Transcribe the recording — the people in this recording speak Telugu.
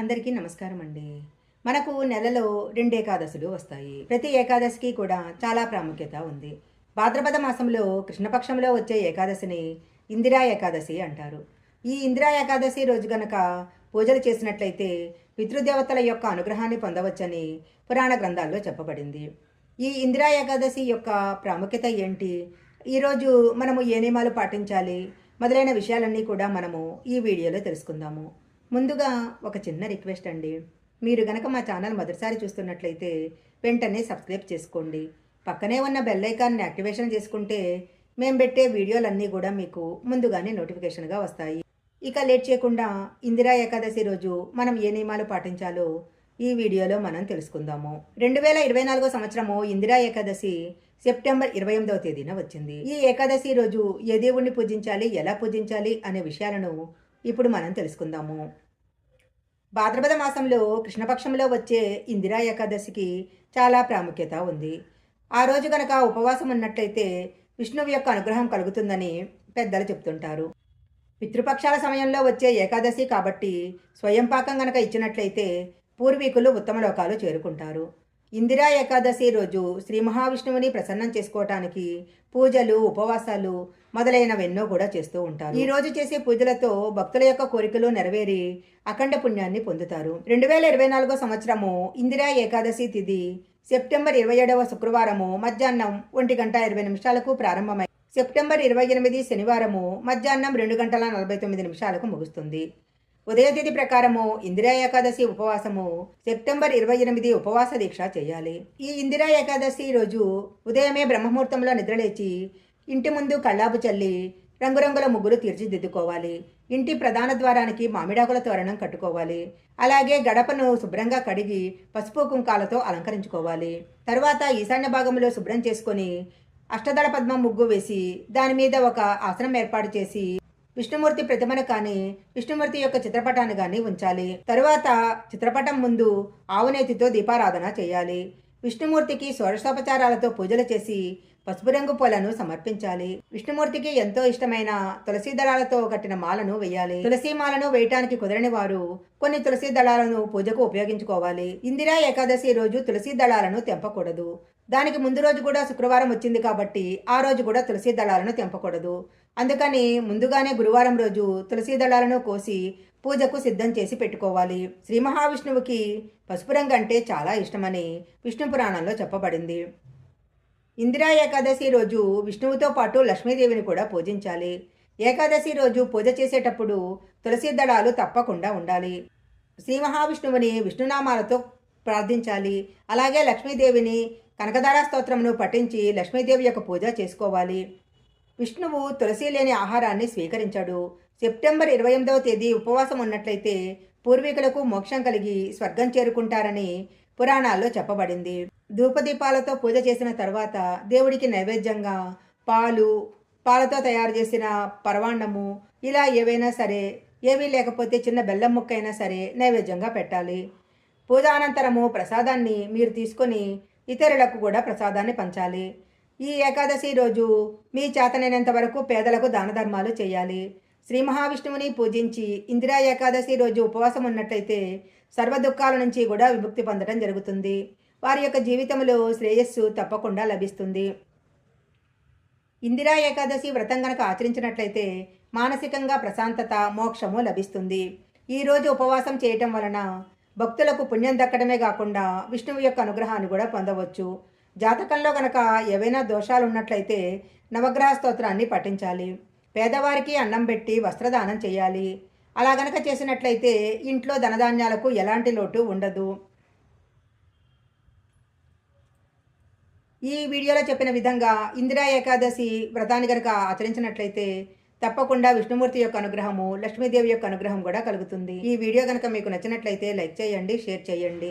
అందరికీ నమస్కారం అండి. మనకు నెలలో రెండు ఏకాదశులు వస్తాయి. ప్రతి ఏకాదశికి కూడా చాలా ప్రాముఖ్యత ఉంది. భాద్రపద మాసంలో కృష్ణపక్షంలో వచ్చే ఏకాదశిని ఇందిరా ఏకాదశి అంటారు. ఈ ఇందిరా ఏకాదశి రోజు గనక పూజలు చేసినట్లయితే పితృదేవతల యొక్క అనుగ్రహాన్ని పొందవచ్చని పురాణ గ్రంథాల్లో చెప్పబడింది. ఈ ఇందిరా ఏకాదశి యొక్క ప్రాముఖ్యత ఏంటి? ఈరోజు మనము ఏ నియమాలు పాటించాలి? మొదలైన విషయాలన్నీ కూడా మనము ఈ వీడియోలో తెలుసుకుందాము. ముందుగా ఒక చిన్న రిక్వెస్ట్ అండి. మీరు గనక మా ఛానల్ మొదటిసారి చూస్తున్నట్లయితే వెంటనే సబ్స్క్రైబ్ చేసుకోండి. పక్కనే ఉన్న బెల్ ఐకాన్ని యాక్టివేషన్ చేసుకుంటే మేము పెట్టే వీడియోలన్నీ కూడా మీకు ముందుగానే నోటిఫికేషన్గా వస్తాయి. ఇక లేట్ చేయకుండా ఇందిరా ఏకాదశి రోజు మనం ఏ నియమాలు పాటించాలో ఈ వీడియోలో మనం తెలుసుకుందాము. రెండు వేల ఇరవై నాలుగో సంవత్సరము ఇందిరా ఏకాదశి సెప్టెంబర్ ఇరవై ఎనిమిదవ తేదీన వచ్చింది. ఈ ఏకాదశి రోజు ఏ దేవుణ్ణి పూజించాలి ఎలా పూజించాలి అనే విషయాలను ఇప్పుడు మనం తెలుసుకుందాము. భాద్రపద మాసంలో కృష్ణపక్షంలో వచ్చే ఇందిరా ఏకాదశికి చాలా ప్రాముఖ్యత ఉంది. ఆ రోజు గనక ఉపవాసం ఉన్నట్లయితే విష్ణువు యొక్క అనుగ్రహం కలుగుతుందని పెద్దలు చెప్తుంటారు. పితృపక్షాల సమయంలో వచ్చే ఏకాదశి కాబట్టి స్వయం పాకం గనక ఇచ్చినట్లయితే పూర్వీకులు ఉత్తమ లోకాలు చేరుకుంటారు. ఇందిరా ఏకాదశి రోజు శ్రీ మహావిష్ణువుని ప్రసన్నం చేసుకోవటానికి పూజలు ఉపవాసాలు మొదలైనవెన్నో కూడా చేస్తూ ఉంటారు. ఈ రోజు చేసే పూజలతో భక్తుల యొక్క కోరికలు నెరవేరి అఖండ పుణ్యాన్ని పొందుతారు. రెండు వేల ఇరవై నాలుగో సంవత్సరము ఇందిరా ఏకాదశి తిథి సెప్టెంబర్ ఇరవై ఏడవ శుక్రవారము మధ్యాహ్నం ఒంటి గంట ఇరవై నిమిషాలకు ప్రారంభమై సెప్టెంబర్ ఇరవై ఎనిమిది శనివారము మధ్యాహ్నం రెండు గంటల నలభై తొమ్మిది నిమిషాలకు ముగుస్తుంది. ఉదయతిథి ప్రకారము ఇందిరా ఏకాదశి ఉపవాసము సెప్టెంబర్ ఇరవై ఎనిమిది ఉపవాస దీక్ష చేయాలి. ఈ ఇందిరా ఏకాదశి రోజు ఉదయమే బ్రహ్మముహూర్తంలో నిద్రలేచి ఇంటి ముందు కళ్ళాపు చల్లి రంగురంగుల ముగ్గులు తీర్చిదిద్దుకోవాలి. ఇంటి ప్రధాన ద్వారానికి మామిడాకుల తోరణం కట్టుకోవాలి. అలాగే గడపను శుభ్రంగా కడిగి పసుపు కుంకాలతో అలంకరించుకోవాలి. తర్వాత ఈశాన్య భాగంలో శుభ్రం చేసుకొని అష్టదళ పద్మం ముగ్గు వేసి దాని మీద ఒక ఆసనం ఏర్పాటు చేసి విష్ణుమూర్తి ప్రతిమను కానీ విష్ణుమూర్తి యొక్క చిత్రపటాన్ని కానీ ఉంచాలి. తరువాత చిత్రపటం ముందు ఆవునేతితో దీపారాధన చేయాలి. విష్ణుమూర్తికి షోడశోపచారాలతో పూజలు చేసి పసుపు రంగు పూలను సమర్పించాలి. విష్ణుమూర్తికి ఎంతో ఇష్టమైన తులసి దళాలతో కట్టిన మాలను వేయాలి. తులసి మాలను వేయటానికి కుదరని వారు కొన్ని తులసి దళాలను పూజకు ఉపయోగించుకోవాలి. ఇందిరా ఏకాదశి రోజు తులసి దళాలను తెంపకూడదు. దానికి ముందు రోజు కూడా శుక్రవారం వచ్చింది కాబట్టి ఆ రోజు కూడా తులసి దళాలను తెంపకూడదు. అందుకని ముందుగానే గురువారం రోజు తులసి దళాలను కోసి పూజకు సిద్ధం చేసి పెట్టుకోవాలి. శ్రీ మహావిష్ణువుకి పసుపు రంగు అంటే చాలా ఇష్టమని విష్ణు పురాణంలో చెప్పబడింది. ఇందిరా ఏకాదశి రోజు విష్ణువుతో పాటు లక్ష్మీదేవిని కూడా పూజించాలి. ఏకాదశి రోజు పూజ చేసేటప్పుడు తులసి దళాలు తప్పకుండా ఉండాలి. శ్రీ మహావిష్ణువుని విష్ణునామాలతో ప్రార్థించాలి. అలాగే లక్ష్మీదేవిని కనకదార స్తోత్రమును పఠించి లక్ష్మీదేవి యొక్క పూజ చేసుకోవాలి. విష్ణువు తులసి లేని ఆహారాన్ని స్వీకరించాడు. సెప్టెంబర్ ఇరవై ఎనిమిదవ తేదీ ఉపవాసం ఉన్నట్లయితే పూర్వీకులకు మోక్షం కలిగి స్వర్గం చేరుకుంటారని పురాణాల్లో చెప్పబడింది. ధూపదీపాలతో పూజ చేసిన తర్వాత దేవుడికి నైవేద్యంగా పాలు పాలతో తయారు చేసిన పరవాన్నము ఇలా ఏవైనా సరే ఏవీ లేకపోతే చిన్న బెల్లం ముక్క అయినా సరే నైవేద్యంగా పెట్టాలి. పూజ అనంతరము ప్రసాదాన్ని మీరు తీసుకొని ఇతరులకు కూడా ప్రసాదాన్ని పంచాలి. ఈ ఏకాదశి రోజు మీ చేతనైనంత వరకు పేదలకు దాన ధర్మాలు చేయాలి. శ్రీ మహావిష్ణువుని పూజించి ఇందిరా ఏకాదశి రోజు ఉపవాసం ఉన్నట్లయితే సర్వ దుఃఖాల నుంచి కూడా విముక్తి పొందడం జరుగుతుంది. వారి యొక్క జీవితంలో శ్రేయస్సు తప్పకుండా లభిస్తుంది. ఇందిరా ఏకాదశి వ్రతం గనక ఆచరించినట్లయితే మానసికంగా ప్రశాంతత మోక్షము లభిస్తుంది. ఈ రోజు ఉపవాసం చేయటం వలన భక్తులకు పుణ్యం దక్కడమే కాకుండా విష్ణువు యొక్క అనుగ్రహాన్ని కూడా పొందవచ్చు. జాతకంలో గనక ఏవైనా దోషాలు ఉన్నట్లయితే నవగ్రహ స్తోత్రాన్ని పఠించాలి. పేదవారికి అన్నం పెట్టి వస్త్రదానం చేయాలి. అలా గనక చేసినట్లయితే ఇంట్లో ధనధాన్యాలకు ఎలాంటి లోటు ఉండదు. ఈ వీడియోలో చెప్పిన విధంగా ఇందిరా ఏకాదశి వ్రతాన్ని గనక ఆచరించినట్లయితే తప్పకుండా విష్ణుమూర్తి యొక్క అనుగ్రహము లక్ష్మీదేవి యొక్క అనుగ్రహం కూడా కలుగుతుంది. ఈ వీడియో కనుక మీకు నచ్చినట్లయితే లైక్ చేయండి షేర్ చేయండి.